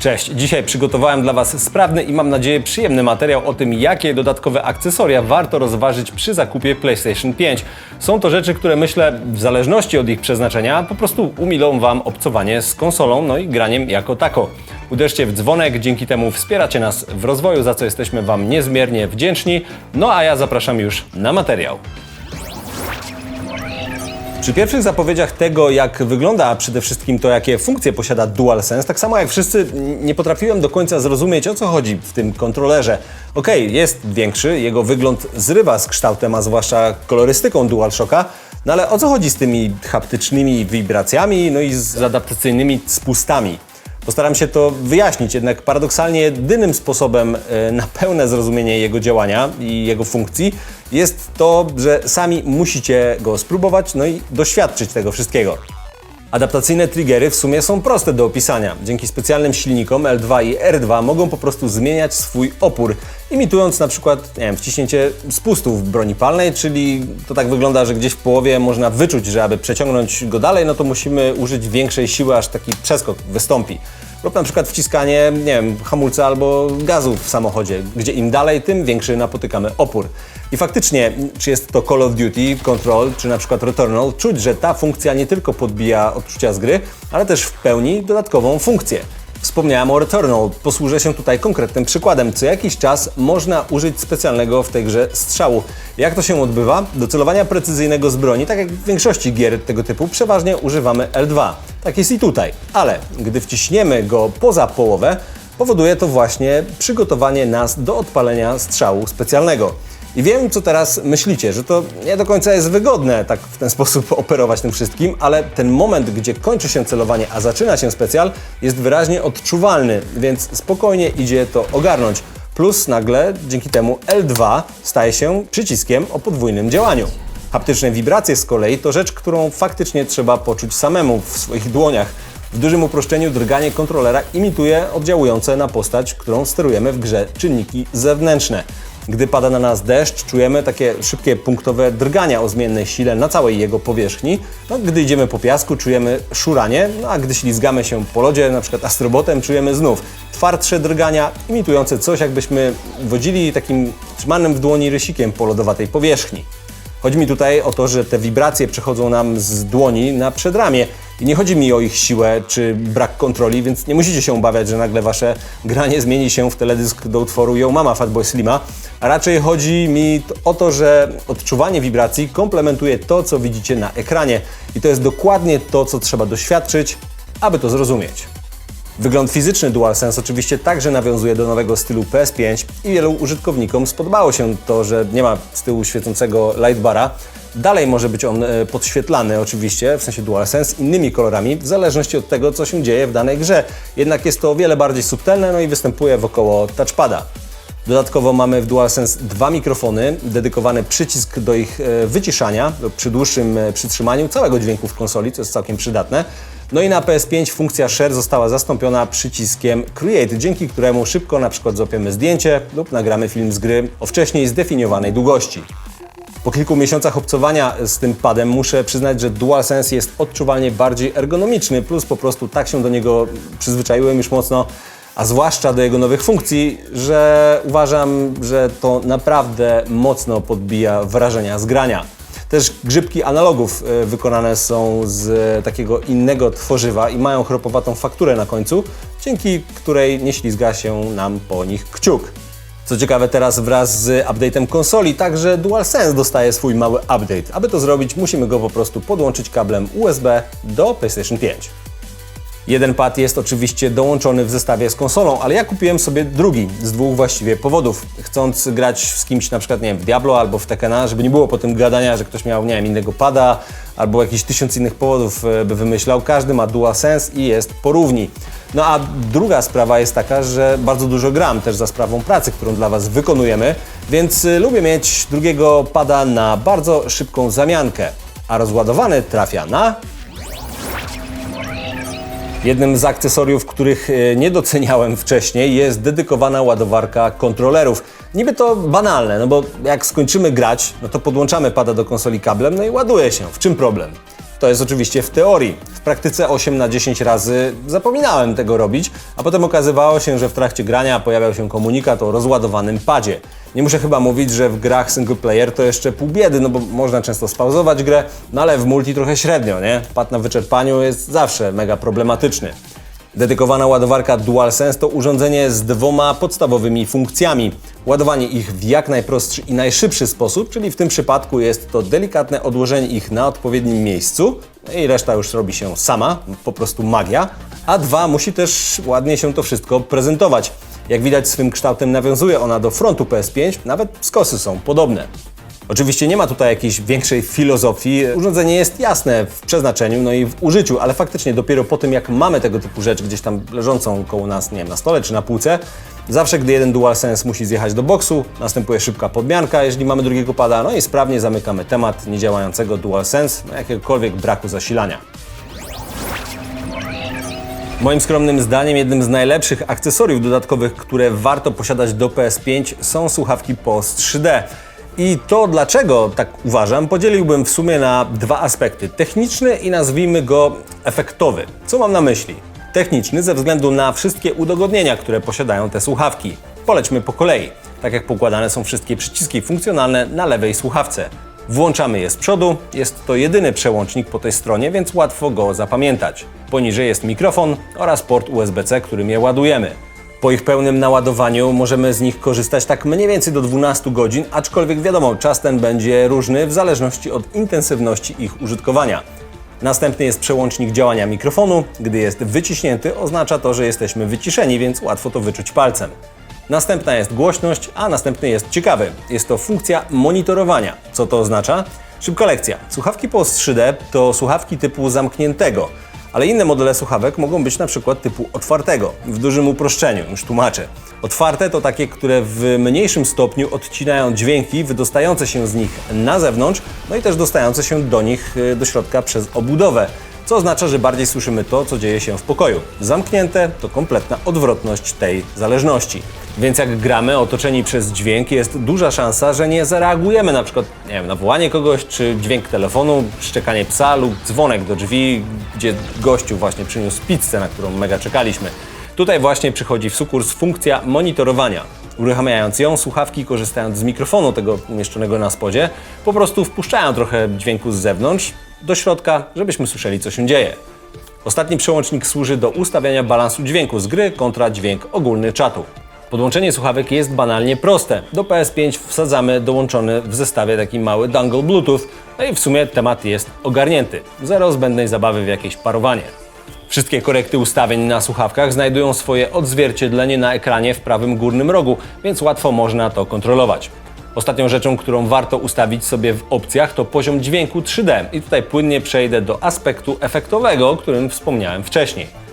Cześć, dzisiaj przygotowałem dla Was sprawny i mam nadzieję przyjemny materiał o tym, jakie dodatkowe akcesoria warto rozważyć przy zakupie PlayStation 5. Są to rzeczy, które myślę, w zależności od ich przeznaczenia, po prostu umilą Wam obcowanie z konsolą, no i graniem jako tako. Uderzcie w dzwonek, dzięki temu wspieracie nas w rozwoju, za co jesteśmy Wam niezmiernie wdzięczni. No a ja zapraszam już na materiał. Przy pierwszych zapowiedziach tego, jak wygląda, a przede wszystkim to, jakie funkcje posiada DualSense, tak samo jak wszyscy nie potrafiłem do końca zrozumieć, o co chodzi w tym kontrolerze. Okej, jest większy, jego wygląd zrywa z kształtem, a zwłaszcza kolorystyką DualShocka, no ale o co chodzi z tymi haptycznymi wibracjami, no i z adaptacyjnymi spustami? Postaram się to wyjaśnić, jednak paradoksalnie jedynym sposobem e, na pełne zrozumienie jego działania i jego funkcji jest to, że sami musicie go spróbować, no i doświadczyć tego wszystkiego. Adaptacyjne triggery w sumie są proste do opisania. Dzięki specjalnym silnikom L2 i R2 mogą po prostu zmieniać swój opór, imitując na przykład nie wiem, wciśnięcie spustów w broni palnej, czyli to tak wygląda, że gdzieś w połowie można wyczuć, że aby przeciągnąć go dalej, no to musimy użyć większej siły, aż taki przeskok wystąpi. Lub na przykład wciskanie, nie wiem, hamulca albo gazu w samochodzie, gdzie im dalej, tym większy napotykamy opór. I faktycznie, czy jest to Call of Duty, Control, czy na przykład Returnal, czuć, że ta funkcja nie tylko podbija odczucia z gry, ale też w pełni dodatkową funkcję. Wspomniałem o Returnal, posłużę się tutaj konkretnym przykładem. Co jakiś czas można użyć specjalnego w tej grze strzału. Jak to się odbywa? Do celowania precyzyjnego z broni, tak jak w większości gier tego typu, przeważnie używamy L2. Tak jest i tutaj. Ale gdy wciśniemy go poza połowę, powoduje to właśnie przygotowanie nas do odpalenia strzału specjalnego. I wiem, co teraz myślicie, że to nie do końca jest wygodne tak w ten sposób operować tym wszystkim, ale ten moment, gdzie kończy się celowanie, a zaczyna się specjal, jest wyraźnie odczuwalny, więc spokojnie idzie to ogarnąć. Plus nagle dzięki temu L2 staje się przyciskiem o podwójnym działaniu. Haptyczne wibracje z kolei to rzecz, którą faktycznie trzeba poczuć samemu w swoich dłoniach. W dużym uproszczeniu drganie kontrolera imituje oddziałujące na postać, którą sterujemy w grze czynniki zewnętrzne. Gdy pada na nas deszcz, czujemy takie szybkie punktowe drgania o zmiennej sile na całej jego powierzchni. No, gdy idziemy po piasku, czujemy szuranie, no, a gdy ślizgamy się po lodzie, na przykład astrobotem, czujemy znów twardsze drgania, imitujące coś, jakbyśmy wodzili takim trzymanym w dłoni rysikiem po lodowatej powierzchni. Chodzi mi tutaj o to, że te wibracje przechodzą nam z dłoni na przedramię i nie chodzi mi o ich siłę czy brak kontroli, więc nie musicie się obawiać, że nagle wasze granie zmieni się w teledysk do utworu Yo Mama Fatboy Slima, a raczej chodzi mi o to, że odczuwanie wibracji komplementuje to, co widzicie na ekranie i to jest dokładnie to, co trzeba doświadczyć, aby to zrozumieć. Wygląd fizyczny DualSense oczywiście także nawiązuje do nowego stylu PS5 i wielu użytkownikom spodobało się to, że nie ma z tyłu świecącego lightbara. Dalej może być on e, podświetlany oczywiście, w sensie DualSense, innymi kolorami, w zależności od tego, co się dzieje w danej grze. Jednak jest to o wiele bardziej subtelne, no i występuje wokoło touchpada. Dodatkowo mamy w DualSense dwa mikrofony, dedykowany przycisk do ich e, wyciszania przy dłuższym e, przytrzymaniu całego dźwięku w konsoli, co jest całkiem przydatne. No i na PS5 funkcja Share została zastąpiona przyciskiem Create, dzięki któremu szybko na przykład złapiemy zdjęcie lub nagramy film z gry o wcześniej zdefiniowanej długości. Po kilku miesiącach obcowania z tym padem muszę przyznać, że DualSense jest odczuwalnie bardziej ergonomiczny, plus po prostu tak się do niego przyzwyczaiłem już mocno, a zwłaszcza do jego nowych funkcji, że uważam, że to naprawdę mocno podbija wrażenia z grania. Też grzybki analogów e, wykonane są z e, takiego innego tworzywa i mają chropowatą fakturę na końcu, dzięki której nie ślizga się nam po nich kciuk. Co ciekawe, teraz wraz z update'em konsoli także DualSense dostaje swój mały update. Aby to zrobić, musimy go po prostu podłączyć kablem USB do PlayStation 5. Jeden pad jest oczywiście dołączony w zestawie z konsolą, ale ja kupiłem sobie drugi z dwóch właściwie powodów. Chcąc grać z kimś na przykład, nie wiem, w Diablo albo w Tekkena, żeby nie było potem gadania, że ktoś miał, nie wiem, innego pada albo jakiś tysiąc innych powodów e, by wymyślał. Każdy ma DualSense i jest porówni. No a druga sprawa jest taka, że bardzo dużo gram też za sprawą pracy, którą dla Was wykonujemy, więc y, lubię mieć drugiego pada na bardzo szybką zamiankę, a rozładowany trafia na Jednym z akcesoriów, których e, nie doceniałem wcześniej, jest dedykowana ładowarka kontrolerów. Niby to banalne, no bo jak skończymy grać, no to podłączamy pada do konsoli kablem, no i ładuje się. W czym problem? To jest oczywiście w teorii. W praktyce 8 na 10 razy zapominałem tego robić, a potem okazywało się, że w trakcie grania pojawiał się komunikat o rozładowanym padzie. Nie muszę chyba mówić, że w grach single player to jeszcze pół biedy, no bo można często spauzować grę, no ale w multi trochę średnio, nie? Pad na wyczerpaniu jest zawsze mega problematyczny. Dedykowana ładowarka DualSense to urządzenie z dwoma podstawowymi funkcjami. Ładowanie ich w jak najprostszy i najszybszy sposób, czyli w tym przypadku jest to delikatne odłożenie ich na odpowiednim miejscu no i reszta już robi się sama, po prostu magia. A dwa, musi też ładnie się to wszystko prezentować. Jak widać swym kształtem nawiązuje ona do frontu PS5, nawet skosy są podobne. Oczywiście nie ma tutaj jakiejś większej filozofii. Urządzenie jest jasne w przeznaczeniu, no i w użyciu, ale faktycznie dopiero po tym, jak mamy tego typu rzecz gdzieś tam leżącą koło nas, nie wiem, na stole czy na półce, zawsze gdy jeden DualSense musi zjechać do boksu, następuje szybka podmianka, jeżeli mamy drugiego pada, no i sprawnie zamykamy temat niedziałającego DualSense, no jakiegokolwiek braku zasilania. Moim skromnym zdaniem jednym z najlepszych akcesoriów dodatkowych, które warto posiadać do PS5 są słuchawki POS 3D. I to dlaczego tak uważam, podzieliłbym w sumie na dwa aspekty. Techniczny i nazwijmy go efektowy. Co mam na myśli? Techniczny ze względu na wszystkie udogodnienia, które posiadają te słuchawki. Polećmy po kolei. Tak jak pokładane są wszystkie przyciski funkcjonalne na lewej słuchawce. Włączamy je z przodu, jest to jedyny przełącznik po tej stronie, więc łatwo go zapamiętać. Poniżej jest mikrofon oraz port USB-C, którym je ładujemy. Po ich pełnym naładowaniu możemy z nich korzystać tak mniej więcej do 12 godzin, aczkolwiek wiadomo, czas ten będzie różny w zależności od intensywności ich użytkowania. Następny jest przełącznik działania mikrofonu. Gdy jest wyciśnięty, oznacza to, że jesteśmy wyciszeni, więc łatwo to wyczuć palcem. Następna jest głośność, a następny jest ciekawy. Jest to funkcja monitorowania. Co to oznacza? Szybka lekcja. Słuchawki POS 3D to słuchawki typu zamkniętego, ale inne modele słuchawek mogą być na przykład typu otwartego. W dużym uproszczeniu, już tłumaczę. Otwarte to takie, które w mniejszym stopniu odcinają dźwięki wydostające się z nich na zewnątrz, no i też dostające się do nich y, do środka przez obudowę co oznacza, że bardziej słyszymy to, co dzieje się w pokoju. Zamknięte to kompletna odwrotność tej zależności. Więc jak gramy otoczeni przez dźwięk, jest duża szansa, że nie zareagujemy na przykład nie wiem, na wołanie kogoś, czy dźwięk telefonu, szczekanie psa lub dzwonek do drzwi, gdzie gościu właśnie przyniósł pizzę, na którą mega czekaliśmy. Tutaj właśnie przychodzi w sukurs funkcja monitorowania. Uruchamiając ją, słuchawki korzystając z mikrofonu tego umieszczonego na spodzie, po prostu wpuszczają trochę dźwięku z zewnątrz do środka, żebyśmy słyszeli co się dzieje. Ostatni przełącznik służy do ustawiania balansu dźwięku z gry kontra dźwięk ogólny czatu. Podłączenie słuchawek jest banalnie proste. Do PS5 wsadzamy dołączony w zestawie taki mały dongle Bluetooth, no i w sumie temat jest ogarnięty. Zero zbędnej zabawy w jakieś parowanie. Wszystkie korekty ustawień na słuchawkach znajdują swoje odzwierciedlenie na ekranie w prawym górnym rogu, więc łatwo można to kontrolować. Ostatnią rzeczą, którą warto ustawić sobie w opcjach to poziom dźwięku 3D i tutaj płynnie przejdę do aspektu efektowego, o którym wspomniałem wcześniej.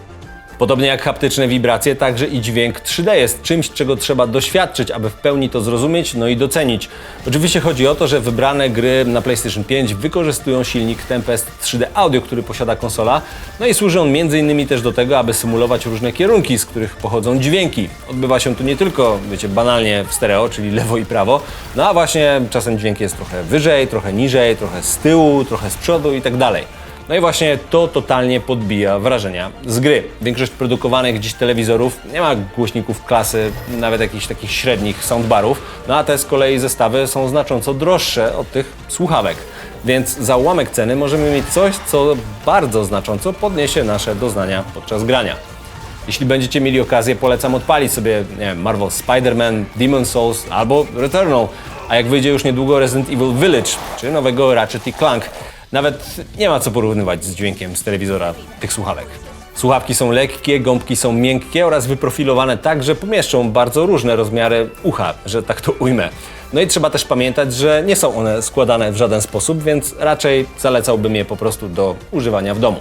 Podobnie jak haptyczne wibracje, także i dźwięk 3D jest czymś, czego trzeba doświadczyć, aby w pełni to zrozumieć, no i docenić. Oczywiście chodzi o to, że wybrane gry na PlayStation 5 wykorzystują silnik Tempest 3D Audio, który posiada konsola, no i służy on m.in. też do tego, aby symulować różne kierunki, z których pochodzą dźwięki. Odbywa się tu nie tylko, wiecie, banalnie w stereo, czyli lewo i prawo, no a właśnie czasem dźwięk jest trochę wyżej, trochę niżej, trochę z tyłu, trochę z przodu i tak dalej. No i właśnie to totalnie podbija wrażenia z gry. Większość produkowanych dziś telewizorów nie ma głośników klasy, nawet jakichś takich średnich soundbarów, no a te z kolei zestawy są znacząco droższe od tych słuchawek. Więc za ułamek ceny możemy mieć coś, co bardzo znacząco podniesie nasze doznania podczas grania. Jeśli będziecie mieli okazję, polecam odpalić sobie wiem, Marvel Spider-Man, Demon Souls albo Returnal, a jak wyjdzie już niedługo Resident Evil Village, czy nowego Ratchet Clank. Nawet nie ma co porównywać z dźwiękiem z telewizora tych słuchawek. Słuchawki są lekkie, gąbki są miękkie oraz wyprofilowane tak, że pomieszczą bardzo różne rozmiary ucha, że tak to ujmę. No i trzeba też pamiętać, że nie są one składane w żaden sposób, więc raczej zalecałbym je po prostu do używania w domu.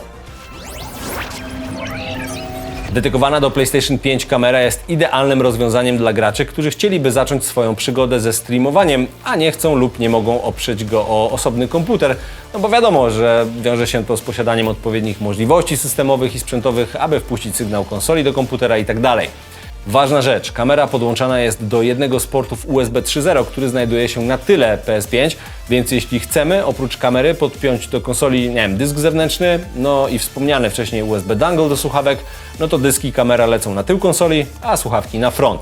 Dedykowana do PlayStation 5 kamera jest idealnym rozwiązaniem dla graczy, którzy chcieliby zacząć swoją przygodę ze streamowaniem, a nie chcą lub nie mogą oprzeć go o osobny komputer, no bo wiadomo, że wiąże się to z posiadaniem odpowiednich możliwości systemowych i sprzętowych, aby wpuścić sygnał konsoli do komputera itd. Ważna rzecz, kamera podłączana jest do jednego z portów USB 3.0, który znajduje się na tyle PS5, więc jeśli chcemy oprócz kamery podpiąć do konsoli, nie wiem, dysk zewnętrzny, no i wspomniane wcześniej USB dongle do słuchawek, no to dyski i kamera lecą na tył konsoli, a słuchawki na front.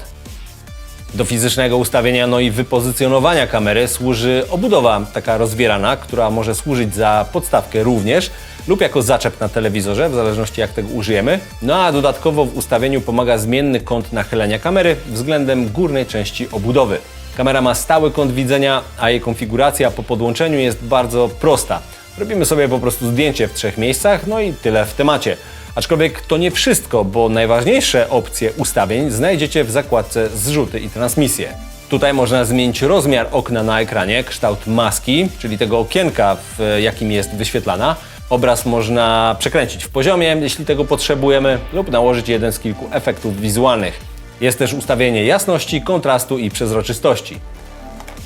Do fizycznego ustawienia, no i wypozycjonowania kamery służy obudowa taka rozwierana, która może służyć za podstawkę również lub jako zaczep na telewizorze, w zależności jak tego użyjemy. No a dodatkowo w ustawieniu pomaga zmienny kąt nachylenia kamery względem górnej części obudowy. Kamera ma stały kąt widzenia, a jej konfiguracja po podłączeniu jest bardzo prosta. Robimy sobie po prostu zdjęcie w trzech miejscach, no i tyle w temacie. Aczkolwiek to nie wszystko, bo najważniejsze opcje ustawień znajdziecie w zakładce zrzuty i transmisje. Tutaj można zmienić rozmiar okna na ekranie, kształt maski, czyli tego okienka, w jakim jest wyświetlana. Obraz można przekręcić w poziomie, jeśli tego potrzebujemy, lub nałożyć jeden z kilku efektów wizualnych. Jest też ustawienie jasności, kontrastu i przezroczystości.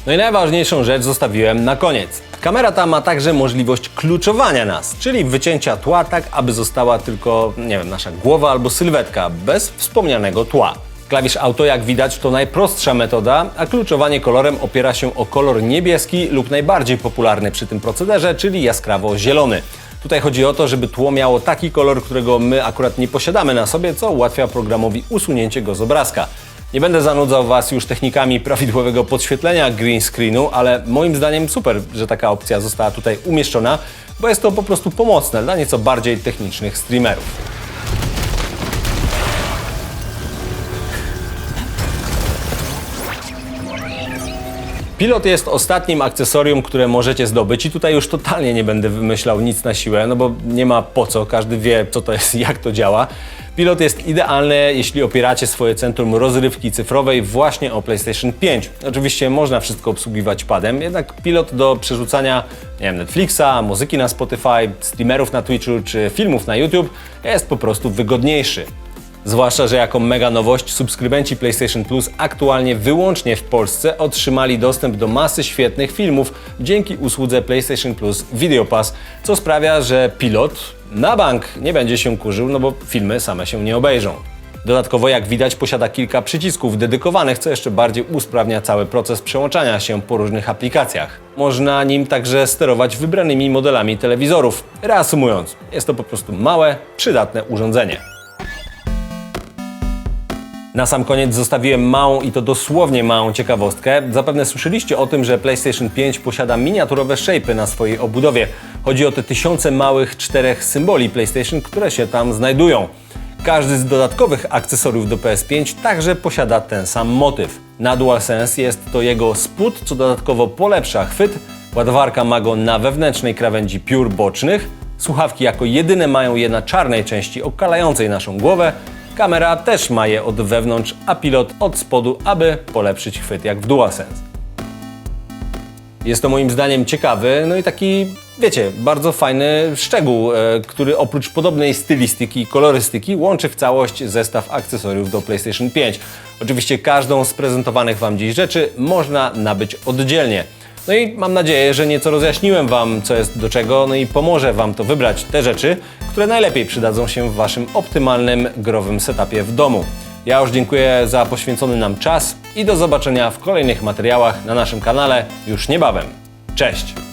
No i najważniejszą rzecz zostawiłem na koniec. Kamera ta ma także możliwość kluczowania nas, czyli wycięcia tła tak, aby została tylko, nie wiem, nasza głowa albo sylwetka, bez wspomnianego tła. Klawisz auto, jak widać, to najprostsza metoda, a kluczowanie kolorem opiera się o kolor niebieski lub najbardziej popularny przy tym procederze, czyli jaskrawo zielony. Tutaj chodzi o to, żeby tło miało taki kolor, którego my akurat nie posiadamy na sobie, co ułatwia programowi usunięcie go z obrazka. Nie będę zanudzał Was już technikami prawidłowego podświetlenia green screenu, ale moim zdaniem super, że taka opcja została tutaj umieszczona, bo jest to po prostu pomocne dla nieco bardziej technicznych streamerów. Pilot jest ostatnim akcesorium, które możecie zdobyć i tutaj już totalnie nie będę wymyślał nic na siłę, no bo nie ma po co, każdy wie co to jest, jak to działa. Pilot jest idealny, jeśli opieracie swoje centrum rozrywki cyfrowej właśnie o PlayStation 5. Oczywiście można wszystko obsługiwać padem, jednak pilot do przerzucania nie wiem, Netflixa, muzyki na Spotify, streamerów na Twitchu czy filmów na YouTube jest po prostu wygodniejszy. Zwłaszcza, że jako mega nowość subskrybenci PlayStation Plus aktualnie wyłącznie w Polsce otrzymali dostęp do masy świetnych filmów dzięki usłudze PlayStation Plus Video Pass, co sprawia, że pilot na bank nie będzie się kurzył, no bo filmy same się nie obejrzą. Dodatkowo, jak widać, posiada kilka przycisków dedykowanych, co jeszcze bardziej usprawnia cały proces przełączania się po różnych aplikacjach. Można nim także sterować wybranymi modelami telewizorów. Reasumując, jest to po prostu małe, przydatne urządzenie. Na sam koniec zostawiłem małą i to dosłownie małą ciekawostkę. Zapewne słyszeliście o tym, że PlayStation 5 posiada miniaturowe shape'y na swojej obudowie. Chodzi o te tysiące małych czterech symboli PlayStation, które się tam znajdują. Każdy z dodatkowych akcesoriów do PS5 także posiada ten sam motyw. Na DualSense jest to jego spód, co dodatkowo polepsza chwyt. Ładowarka ma go na wewnętrznej krawędzi piór bocznych. Słuchawki jako jedyne mają je na czarnej części okalającej naszą głowę. Kamera też ma je od wewnątrz, a pilot od spodu, aby polepszyć chwyt jak w DualSense. Jest to moim zdaniem ciekawy, no i taki, wiecie, bardzo fajny szczegół, e, który oprócz podobnej stylistyki i kolorystyki łączy w całość zestaw akcesoriów do PlayStation 5. Oczywiście każdą z prezentowanych Wam dziś rzeczy można nabyć oddzielnie. No i mam nadzieję, że nieco rozjaśniłem Wam, co jest do czego, no i pomoże Wam to wybrać te rzeczy, które najlepiej przydadzą się w Waszym optymalnym growym setupie w domu. Ja już dziękuję za poświęcony nam czas i do zobaczenia w kolejnych materiałach na naszym kanale już niebawem. Cześć!